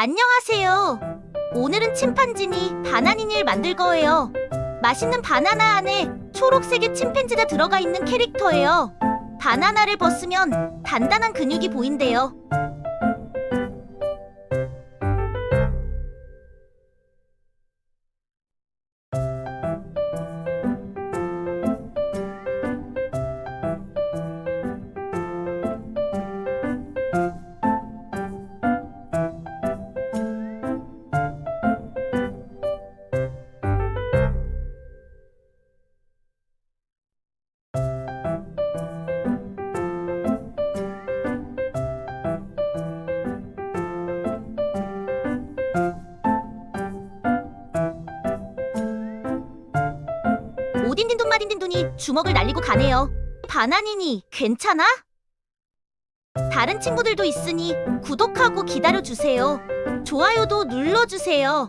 안녕하세요. 오늘은 침판지니 바나니니를 만들 거예요. 맛있는 바나나 안에 초록색의 침팬지가 들어가 있는 캐릭터예요. 바나나를 벗으면 단단한 근육이 보인대요. 오딘딘돈 마딘딘돈이 주먹을 날리고 가네요. 바나니니 괜찮아? 다른 친구들도 있으니 구독하고 기다려주세요. 좋아요도 눌러주세요.